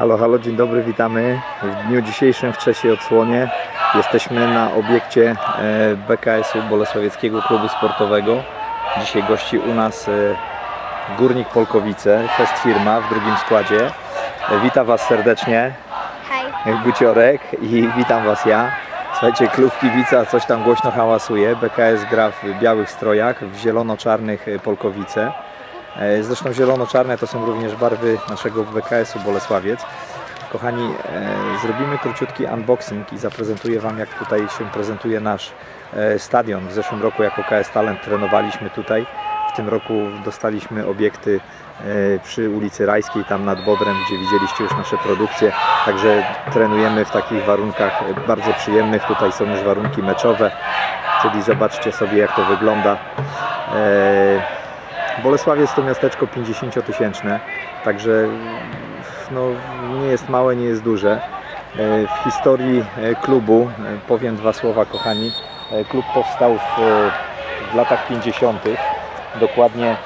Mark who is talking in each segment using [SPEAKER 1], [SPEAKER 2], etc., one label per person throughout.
[SPEAKER 1] Halo, halo, dzień dobry, witamy. W dniu dzisiejszym w trzeciej odsłonie jesteśmy na obiekcie e, BKS-u Bolesławieckiego Klubu Sportowego. Dzisiaj gości u nas e, Górnik Polkowice, Fest Firma w drugim składzie. E, Witam Was serdecznie,
[SPEAKER 2] Hej.
[SPEAKER 1] Guciorek i witam Was ja. Słuchajcie, klub kibica coś tam głośno hałasuje. BKS gra w białych strojach, w zielono-czarnych Polkowice. E, Zresztą zielono-czarne to są również barwy naszego BKS-u Bolesławiec. Kochani, e, zrobimy króciutki unboxing i zaprezentuję Wam jak tutaj się prezentuje nasz e, stadion. W zeszłym roku jako KS Talent trenowaliśmy tutaj. W tym roku dostaliśmy obiekty przy ulicy Rajskiej, tam nad Bodrem, gdzie widzieliście już nasze produkcje. Także trenujemy w takich warunkach bardzo przyjemnych. Tutaj są już warunki meczowe, czyli zobaczcie sobie jak to wygląda. E, Bolesławiec to miasteczko 50-tysięczne, także no, nie jest małe, nie jest duże. E, W historii e, klubu, e, powiem dwa słowa kochani, klub powstał w, w latach 50. Dokładnie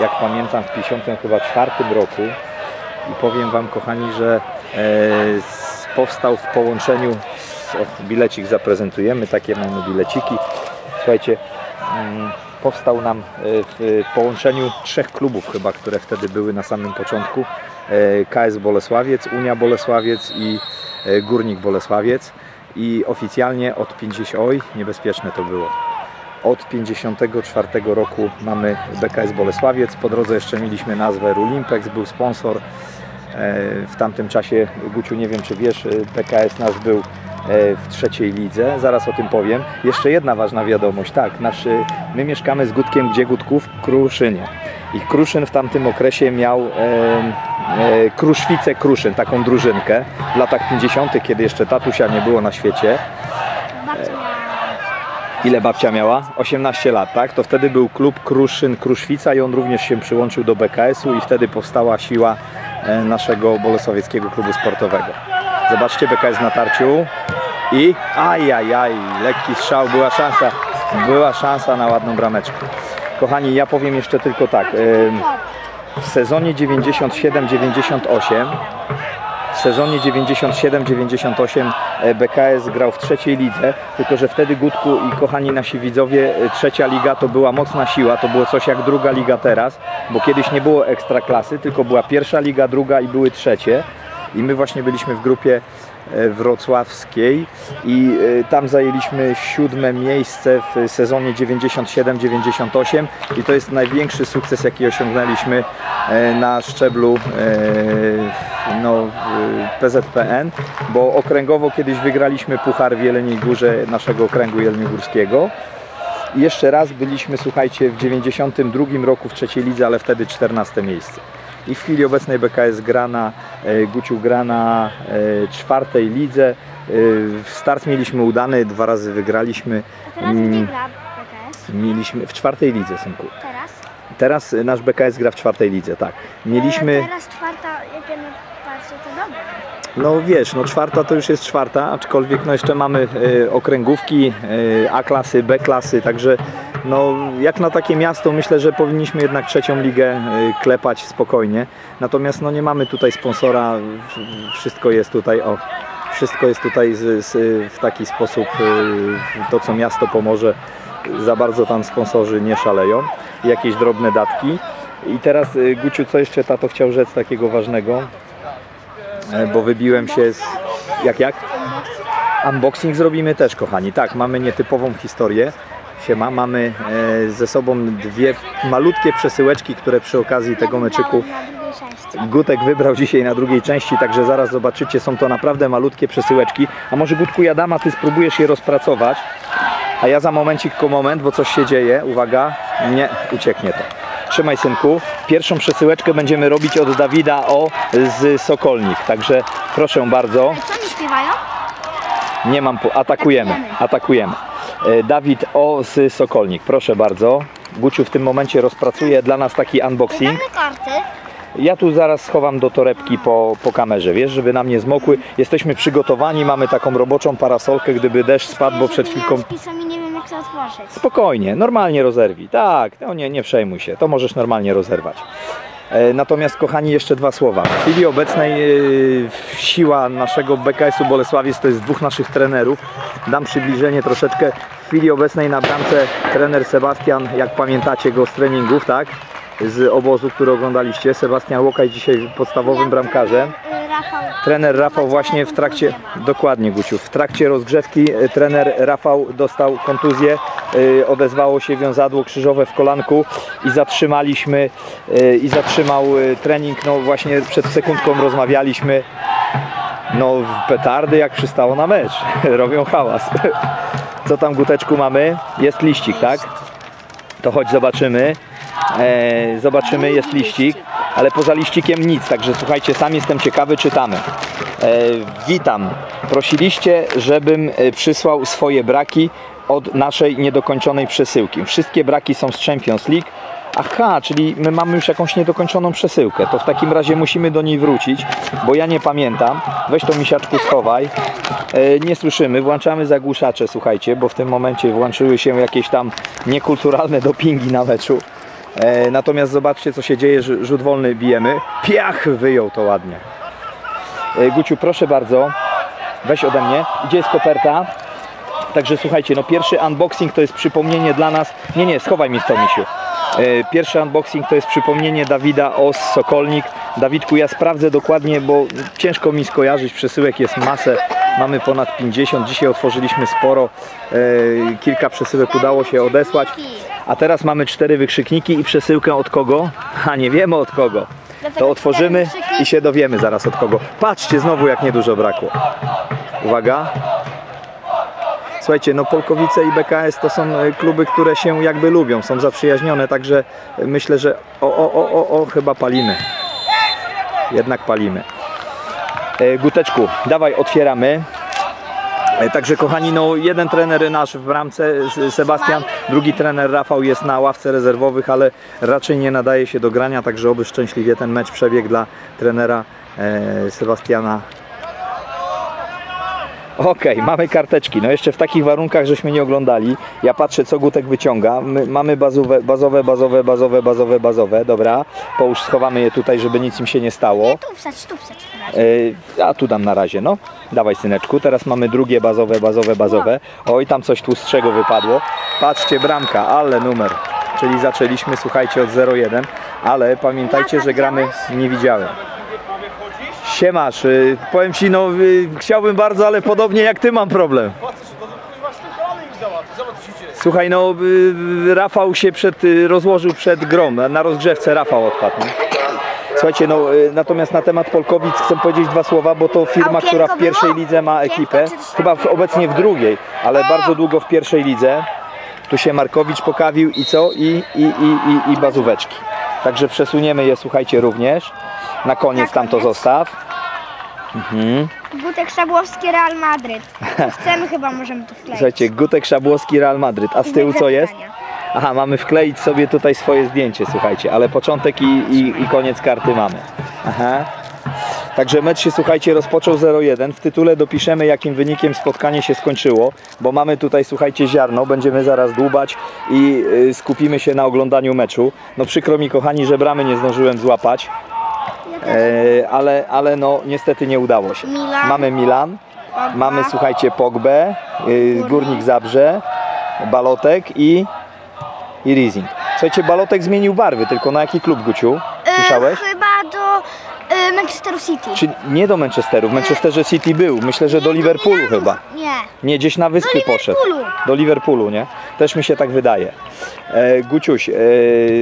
[SPEAKER 1] jak pamiętam w 50 chyba czwartym roku i powiem Wam kochani, że e, powstał w połączeniu, z, o, bilecik zaprezentujemy, takie mamy bileciki. Słuchajcie, mm, powstał nam e, w połączeniu trzech klubów chyba, które wtedy były na samym początku. E, KS Bolesławiec, Unia Bolesławiec i e, Górnik Bolesławiec. I oficjalnie od 50, oj, niebezpieczne to było. Od 54 roku mamy BKS Bolesławiec. Po drodze jeszcze mieliśmy nazwę Rulimpex, był sponsor. W tamtym czasie, Guciu, nie wiem czy wiesz, BKS nasz był w trzeciej lidze, zaraz o tym powiem. Jeszcze jedna ważna wiadomość, tak, nasz, e, my mieszkamy z Gutkiem, gdzie Gutków? W Kruszynie. I Kruszyn w tamtym okresie miał e, e, Kruszwicę Kruszyn, taką drużynkę w latach 50., kiedy jeszcze tatusia nie było na świecie.
[SPEAKER 2] Miała
[SPEAKER 1] Ile babcia miała? 18 lat, tak? To wtedy był klub Kruszyn Kruszwica i on również się przyłączył do BKS-u i wtedy powstała siła e, naszego bolesławieckiego klubu sportowego. Zobaczcie BKS na tarciu i ajajaj, lekki strzał, była szansa, była szansa na ładną brameczkę. Kochani, ja powiem jeszcze tylko tak. W sezonie 97-98 w sezonie 97-98 e, BKS grał w trzeciej lidze, tylko że wtedy Gutku i kochani nasi widzowie, e, trzecia liga to była mocna siła, to było coś jak druga liga teraz, bo kiedyś nie było ekstraklasy, tylko była pierwsza liga, druga i były trzecie. I my właśnie byliśmy w grupie wrocławskiej i e, tam zajęliśmy siódme miejsce w sezonie 97-98 i to jest największy sukces jaki osiągnęliśmy e, na szczeblu e, no, PZPN, bo okręgowo kiedyś wygraliśmy Puchar w Jeleniej Górze naszego okręgu jeleniogórskiego. I jeszcze raz byliśmy, słuchajcie, w 92 roku w trzeciej lidze, ale wtedy 14 miejsce. I w chwili obecnej BKS gra na, e, Guciu gra na e, czwartej lidze. E, Start mieliśmy udany, dwa razy wygraliśmy.
[SPEAKER 2] A teraz gdzie
[SPEAKER 1] Mm.
[SPEAKER 2] gra PKS?
[SPEAKER 1] Mieliśmy w czwartej lidze, synku.
[SPEAKER 2] Teraz?
[SPEAKER 1] Teraz nasz BKS gra w czwartej lidze, tak. Mieliśmy...
[SPEAKER 2] Teraz czwarta, jak ja patrzę, to dobrze.
[SPEAKER 1] No wiesz, no czwarta to już jest czwarta, aczkolwiek no jeszcze mamy okręgówki A klasy, B klasy, także no jak na takie miasto myślę, że powinniśmy jednak trzecią ligę e, klepać spokojnie. Natomiast no nie mamy tutaj sponsora, wszystko jest tutaj o wszystko jest tutaj z, z, w taki sposób e, to co miasto pomoże za bardzo tam sponsorzy nie szaleją. Jakieś drobne datki. I teraz e, Guciu, co jeszcze tato chciał rzec takiego ważnego? E, bo wybiłem się z... Jak, jak? Unboxing zrobimy też, kochani. Tak, mamy nietypową historię. Siema, mamy e, ze sobą dwie malutkie przesyłeczki, które przy okazji tego meczyku. Gutek wybrał dzisiaj na drugiej części, także zaraz zobaczycie, są to naprawdę malutkie przesyłeczki. A może Gutku Jadama, ty spróbujesz je rozpracować, a ja za momencik, ko moment, bo coś się dzieje. Uwaga, nie, ucieknie to. Trzymaj synku. Pierwszą przesyłeczkę będziemy robić od Dawida o z Sokolnik, także proszę bardzo.
[SPEAKER 2] A co oni śpiewają?
[SPEAKER 1] Nie mam, po... atakujemy, atakujemy. E, Dawid O z Sokolnik, proszę bardzo. Guciu w tym momencie rozpracuje dla nas taki unboxing.
[SPEAKER 2] Damy karty.
[SPEAKER 1] Ja tu zaraz schowam do torebki po, po kamerze, wiesz, żeby nam nie zmokły. Jesteśmy przygotowani, mamy taką roboczą parasolkę, gdyby deszcz spadł, bo przed chwilką...
[SPEAKER 2] Ja spisam i nie wiem jak to otworzyć.
[SPEAKER 1] Spokojnie, normalnie rozerwij. Tak, no nie, nie przejmuj się, to możesz normalnie rozerwać. E, Natomiast kochani jeszcze dwa słowa. W chwili obecnej e, siła naszego BKS-u Bolesławiec to jest dwóch naszych trenerów. Dam przybliżenie troszeczkę. W chwili obecnej na bramce trener Sebastian, jak pamiętacie go z treningów, tak? Z obozu, który oglądaliście. Sebastian Łokaj dzisiaj podstawowym bramkarzem.
[SPEAKER 2] Rafał.
[SPEAKER 1] Trener Rafał właśnie w trakcie, dokładnie Guciu, w trakcie rozgrzewki e, trener Rafał dostał kontuzję, e, odezwało się wiązadło krzyżowe w kolanku i zatrzymaliśmy e, i zatrzymał trening, no właśnie przed sekundką rozmawialiśmy, no petardy jak przystało na mecz, robią hałas. Co tam Guteczku mamy? Jest liścik, tak? To chodź zobaczymy. E, zobaczymy, jest liścik, ale poza liścikiem nic, także słuchajcie, sam jestem ciekawy, czytamy. E, witam. Prosiliście, żebym e, przysłał swoje braki od naszej niedokończonej przesyłki. Wszystkie braki są z Champions League. Aha, czyli my mamy już jakąś niedokończoną przesyłkę. To w takim razie musimy do niej wrócić, bo ja nie pamiętam. Weź to misiaczku schowaj. E, nie słyszymy, włączamy zagłuszacze, słuchajcie, bo w tym momencie włączyły się jakieś tam niekulturalne dopingi na meczu. E, natomiast zobaczcie co się dzieje, rzut wolny bijemy. Piach wyjął to ładnie. E, Guciu, proszę bardzo, weź ode mnie. Gdzie jest koperta? Także słuchajcie, no pierwszy unboxing to jest przypomnienie dla nas. Nie, nie, schowaj mi to, misiu. E, Pierwszy unboxing to jest przypomnienie Dawida Os Sokolnik. Dawidku, ja sprawdzę dokładnie, bo ciężko mi skojarzyć. Przesyłek jest masę. Mamy ponad 50. Dzisiaj otworzyliśmy sporo. Kilka przesyłek udało się odesłać. A teraz mamy cztery wykrzykniki i przesyłkę od kogo? A nie wiemy od kogo. To otworzymy i się dowiemy zaraz od kogo. Patrzcie, znowu jak niedużo brakło. Uwaga. Słuchajcie, no Polkowice i BKS to są e, kluby, które się jakby lubią, są zaprzyjaźnione, także myślę, że o, o, o, o, o chyba palimy. Jednak palimy. E, Guteczku, dawaj, otwieramy. E, Także kochani, no jeden trener nasz w bramce, Sebastian, drugi trener Rafał jest na ławce rezerwowych, ale raczej nie nadaje się do grania, także oby szczęśliwie ten mecz przebiegł dla trenera e, Sebastiana Okej, mamy karteczki. No jeszcze w takich warunkach, żeśmy nie oglądali. Ja patrzę, co Gutek wyciąga. My, mamy bazowe, bazowe, bazowe, bazowe, bazowe, bazowe. Dobra, połóż, schowamy je tutaj, żeby nic im się nie stało.
[SPEAKER 2] Tu wsadź, tu wsadź.
[SPEAKER 1] Yy, a tu dam na razie, no. Dawaj syneczku, teraz mamy drugie bazowe, bazowe, bazowe. Oj, tam coś tłustszego wypadło. Patrzcie, bramka, ale numer. Czyli zaczęliśmy, słuchajcie, od 0-1, ale pamiętajcie, że gramy, nie widziałem. Siemasz, yy, powiem Ci, no yy, chciałbym bardzo, ale podobnie jak Ty mam problem. Słuchaj, no y, Rafał się przed, y, rozłożył przed na- na rozgrzewce Rafał odpadł. Nie? Słuchajcie, no y, natomiast na temat Polkowic chcę powiedzieć dwa słowa, bo to firma, która w pierwszej lidze ma ekipę, chyba obecnie w drugiej, ale bardzo długo w pierwszej lidze. Tu się Markowicz pokawił i co? I, i, i, i, i bazóweczki. Także przesuniemy je, słuchajcie, również. Na koniec tam to zostaw. Mhm.
[SPEAKER 2] Gutek Szabłowski, Real Madryt. Co chcemy chyba możemy tu wkleić.
[SPEAKER 1] Słuchajcie, Gutek Szabłowski, Real Madryt. A z tyłu co jest? Aha, mamy wkleić sobie tutaj swoje zdjęcie, słuchajcie, ale początek i, i, i koniec karty mamy. Aha. Także mecz się, słuchajcie, rozpoczął 0-1. W tytule dopiszemy, jakim wynikiem spotkanie się skończyło, bo mamy tutaj, słuchajcie, ziarno, będziemy zaraz dłubać i y, skupimy się na oglądaniu meczu. No przykro mi, kochani, że bramy nie zdążyłem złapać, e, ale, ale no niestety nie udało się.
[SPEAKER 2] Milan.
[SPEAKER 1] Mamy Milan,
[SPEAKER 2] Pogba.
[SPEAKER 1] mamy, słuchajcie, Pogbę, y, Górnik Zabrze, Balotek i, i Rising. Słuchajcie, Balotek zmienił barwy, tylko na jaki klub, Guciu? Słyszałeś?
[SPEAKER 2] Y, chyba do y, Manchesteru City.
[SPEAKER 1] Czy nie do Manchesteru, w Manchesterze City był, myślę, że do Liverpoolu chyba.
[SPEAKER 2] Nie.
[SPEAKER 1] Nie, gdzieś na wyspy
[SPEAKER 2] Do
[SPEAKER 1] poszedł.
[SPEAKER 2] Liverpoolu.
[SPEAKER 1] Do Liverpoolu, nie? Też mi się tak wydaje. E, Guciuś, e,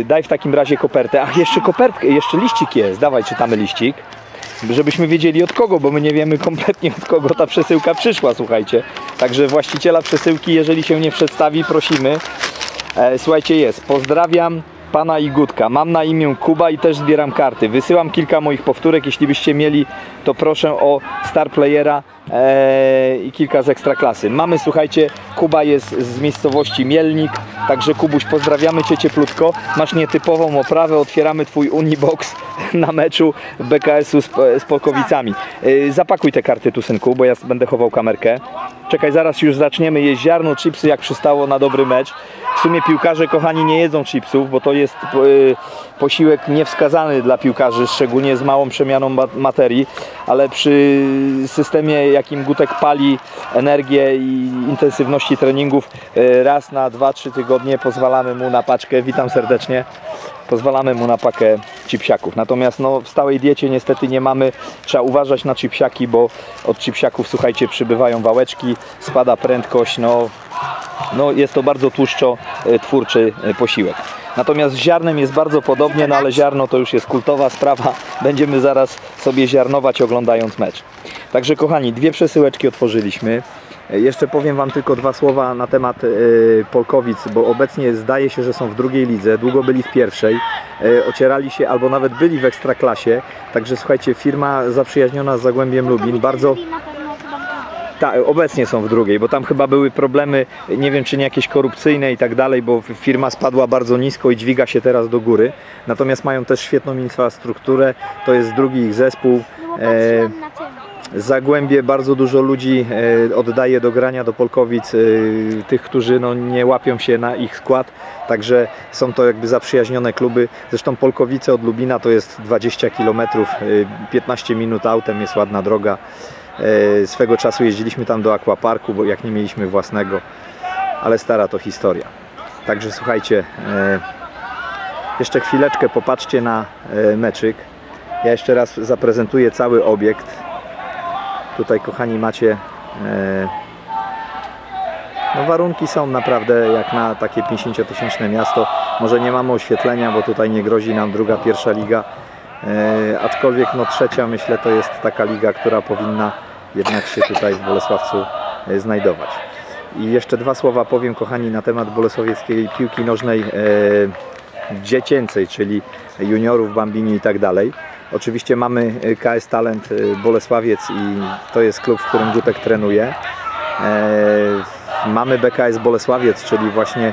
[SPEAKER 1] daj w takim razie kopertę. Ach, jeszcze kopertkę, jeszcze liścik jest. Dawaj, czytamy liścik. Żebyśmy wiedzieli od kogo, bo my nie wiemy kompletnie od kogo ta przesyłka przyszła, słuchajcie. Także właściciela przesyłki, jeżeli się nie przedstawi, prosimy. E, słuchajcie, jest. Pozdrawiam pana i Gutka. Mam na imię Kuba i też zbieram karty. Wysyłam kilka moich powtórek. Jeśli byście mieli, to proszę o Star Playera i kilka z ekstraklasy. Mamy, słuchajcie, Kuba jest z miejscowości Mielnik, także Kubuś pozdrawiamy Cię cieplutko. Masz nietypową oprawę, otwieramy Twój Unibox na meczu BKS-u z, z Polkowicami. E, zapakuj te karty tu, synku, bo ja będę chował kamerkę. Czekaj, zaraz już zaczniemy jeść ziarno, chipsy, jak przystało na dobry mecz. W sumie piłkarze, kochani, nie jedzą chipsów, bo to jest e, posiłek niewskazany dla piłkarzy, szczególnie z małą przemianą ma- materii, ale przy systemie, jakim Gutek pali energię i intensywności treningów, e, raz na 2-3 tygodnie pozwalamy mu na paczkę, witam serdecznie, pozwalamy mu na pakę chipsiaków. Natomiast no, w stałej diecie niestety nie mamy, trzeba uważać na chipsiaki, bo od chipsiaków, słuchajcie, przybywają wałeczki, spada prędkość, no, no jest to bardzo tłuszczo e, e, posiłek. Natomiast z ziarnem jest bardzo podobnie, no ale ziarno to już jest kultowa sprawa. Będziemy zaraz sobie ziarnować oglądając mecz. Także kochani, dwie przesyłeczki otworzyliśmy. E, Jeszcze powiem Wam tylko dwa słowa na temat e, Polkowic, bo obecnie zdaje się, że są w drugiej lidze, długo byli w pierwszej, e, ocierali się albo nawet byli w ekstraklasie. Także słuchajcie, firma zaprzyjaźniona z Zagłębiem Lubin, bardzo Tak, obecnie są w drugiej, bo tam chyba były problemy, nie wiem czy nie jakieś korupcyjne i tak dalej, bo firma spadła bardzo nisko i dźwiga się teraz do góry. Natomiast mają też świetną infrastrukturę, to jest drugi ich zespół.
[SPEAKER 2] No
[SPEAKER 1] E. Zagłębie bardzo dużo ludzi e, oddaje do grania do Polkowic, e, tych, którzy no, nie łapią się na ich skład, także są to jakby zaprzyjaźnione kluby. Zresztą Polkowice od Lubina to jest 20 km, e, 15 minut autem, jest ładna droga. E, Swego czasu jeździliśmy tam do aquaparku, bo jak nie mieliśmy własnego, ale stara to historia. Także słuchajcie, e, jeszcze chwileczkę popatrzcie na e, meczyk. Ja jeszcze raz zaprezentuję cały obiekt. Tutaj, kochani, macie. No warunki są naprawdę jak na takie 50-tysięczne miasto. Może nie mamy oświetlenia, bo tutaj nie grozi nam druga, pierwsza liga. E, aczkolwiek no trzecia myślę to jest taka liga, która powinna jednak się tutaj w Bolesławcu e, znajdować. I jeszcze dwa słowa powiem kochani na temat bolesławieckiej piłki nożnej e, dziecięcej, czyli juniorów, bambini i tak dalej. Oczywiście mamy KS Talent Bolesławiec i to jest klub, w którym Gutek trenuje. Mamy BKS Bolesławiec, czyli właśnie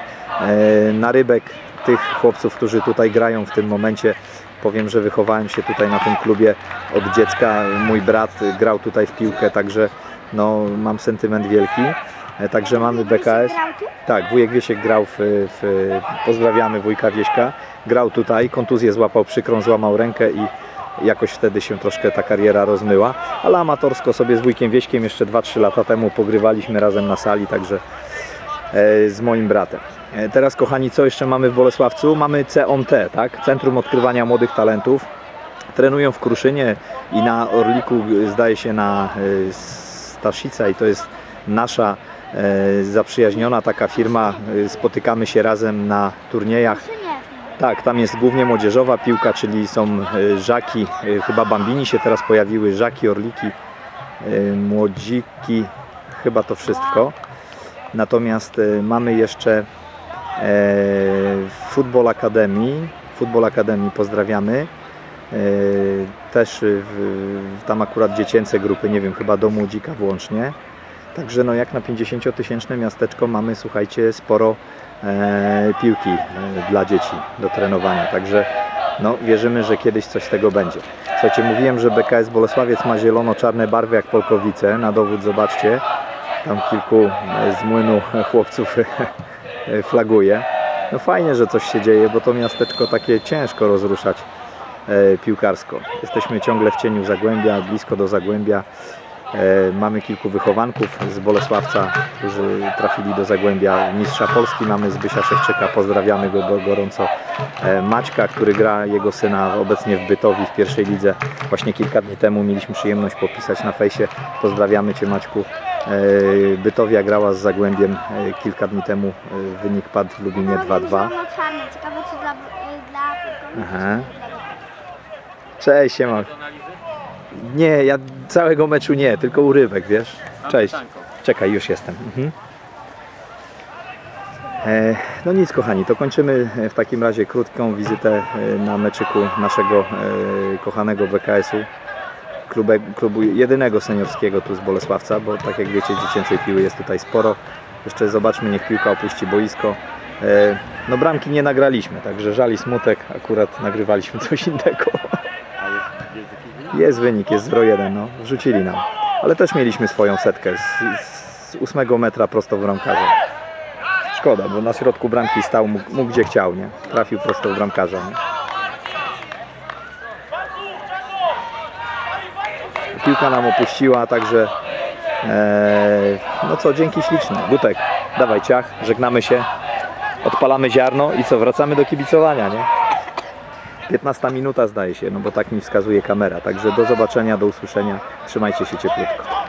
[SPEAKER 1] narybek tych chłopców, którzy tutaj grają w tym momencie. Powiem, że wychowałem się tutaj na tym klubie od dziecka. Mój brat grał tutaj w piłkę, także no, mam sentyment wielki. E, Także mamy BKS. Tak, wujek Wiesiek grał w, w pozdrawiamy wujka Wieśka. Grał tutaj, kontuzję złapał przykrą, złamał rękę i jakoś wtedy się troszkę ta kariera rozmyła, ale amatorsko sobie z wujkiem Wieśkiem jeszcze 2-3 lata temu pogrywaliśmy razem na sali, także z moim bratem. E, Teraz kochani, co jeszcze mamy w Bolesławcu? Mamy COMT, tak? Centrum Odkrywania Młodych Talentów. Trenują w Kruszynie i na Orliku e, zdaje się na e, Staszica i to jest nasza e, zaprzyjaźniona taka firma. E, Spotykamy się razem na turniejach tak, tam jest głównie młodzieżowa piłka, czyli są e, żaki, e, chyba bambini się teraz pojawiły, żaki, orliki, e, młodziki, chyba to wszystko. Natomiast e, mamy jeszcze e, Football Academy, Football Academy pozdrawiamy. E, Też tam akurat dziecięce grupy, nie wiem, chyba do młodzika włącznie. Także no jak na 50-tysięczne miasteczko mamy, słuchajcie, sporo e, piłki dla dzieci do trenowania. Także no, wierzymy, że kiedyś coś z tego będzie. Słuchajcie, mówiłem, że BKS Bolesławiec ma zielono-czarne barwy jak Polkowice. Na dowód zobaczcie, tam kilku e, z młynu chłopców e, flaguje. No fajnie, że coś się dzieje, bo to miasteczko takie ciężko rozruszać e, piłkarsko. Jesteśmy ciągle w cieniu Zagłębia, blisko do Zagłębia. E, Mamy kilku wychowanków z Bolesławca, którzy trafili do Zagłębia. Mistrza Polski mamy Zbysia Szewczyka, pozdrawiamy go go- gorąco. E, Maćka, który gra jego syna obecnie w Bytowi w pierwszej lidze. Właśnie kilka dni temu mieliśmy przyjemność popisać na fejsie. Pozdrawiamy Cię Maćku. E, Bytowia grała z Zagłębiem e, kilka dni temu. E, Wynik padł w Lubinie 2-2.
[SPEAKER 2] Czarny. Ciekawe czy dla, dla.
[SPEAKER 1] Cześć, siema. Nie, ja całego meczu nie, tylko urywek, wiesz. Cześć. Czekaj, już jestem. Mhm. No nic kochani, to kończymy w takim razie krótką wizytę na meczyku naszego kochanego BKS-u. Klubie, klubu jedynego seniorskiego tu z Bolesławca, bo tak jak wiecie dziecięcej piły jest tutaj sporo. Jeszcze zobaczmy, niech piłka opuści boisko. E, No bramki nie nagraliśmy, także żali smutek, akurat nagrywaliśmy coś innego. Jest wynik, jest 0-1, no, wrzucili nam. Ale też mieliśmy swoją setkę z, z 8 metra prosto w bramkarza. Szkoda, bo na środku bramki stał, mógł, mógł gdzie chciał, nie? Trafił prosto w bramkarza, nie? Piłka nam opuściła, także e, no co, dzięki śliczne. Gutek, dawaj ciach, żegnamy się, odpalamy ziarno i co, wracamy do kibicowania, nie? 15 minuta zdaje się, no bo tak mi wskazuje kamera. Także do zobaczenia, do usłyszenia. Trzymajcie się cieplutko.